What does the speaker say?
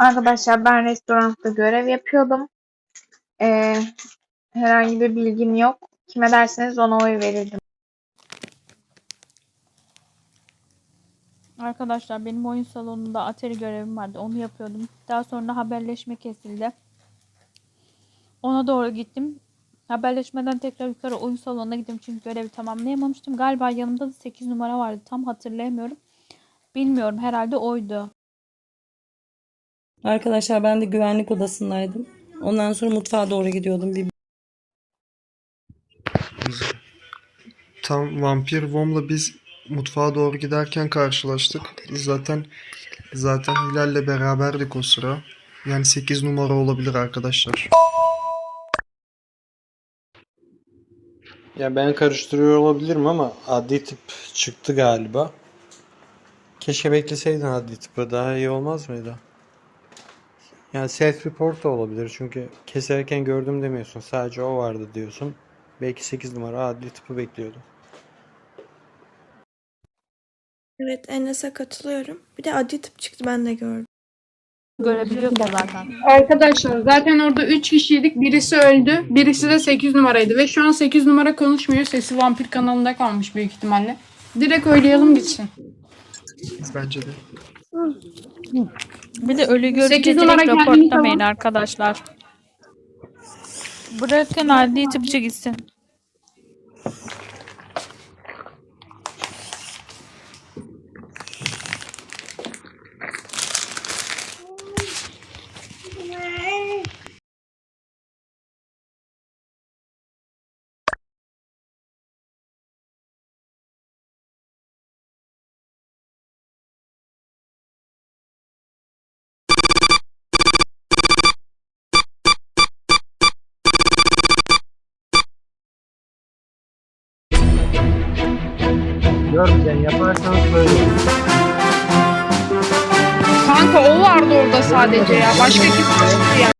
Arkadaşlar ben restoranda görev yapıyordum. Ee, herhangi bir bilgim yok. Kime derseniz ona oy verirdim. Arkadaşlar benim oyun salonunda atari görevim vardı. Onu yapıyordum. Daha sonra haberleşme kesildi. Ona doğru gittim. Haberleşmeden tekrar yukarı oyun salonuna gittim çünkü görevi tamamlayamamıştım. Galiba yanımda da 8 numara vardı. Tam hatırlayamıyorum. Bilmiyorum herhalde oydu. Arkadaşlar ben de güvenlik odasındaydım. Ondan sonra mutfağa doğru gidiyordum. Bir Tam Vampir Vom'la biz mutfağa doğru giderken karşılaştık. Zaten zaten Hilal'le beraberdik o sıra. Yani 8 numara olabilir arkadaşlar. Ya ben karıştırıyor olabilirim ama adli tip çıktı galiba. Keşke bekleseydin adli tipi daha iyi olmaz mıydı? Yani self report da olabilir çünkü keserken gördüm demiyorsun. Sadece o vardı diyorsun. Belki 8 numara adli tipi bekliyordum. Evet Enes'e katılıyorum. Bir de adli tıp çıktı ben de gördüm. Görebiliyordu zaten. Arkadaşlar zaten orada 3 kişiydik. Birisi öldü. Birisi de 8 numaraydı. Ve şu an 8 numara konuşmuyor. Sesi Vampir kanalında kalmış büyük ihtimalle. Direkt oylayalım gitsin. Bence de. Bir de ölü görünce Sekiz direkt numara kendini raportlamayın tamam. arkadaşlar. Bırakın adli tıpçı gitsin. Görmeyeceksin yaparsanız böyle. Kanka o vardı orada sadece ya. Başka kimse yoktu ya.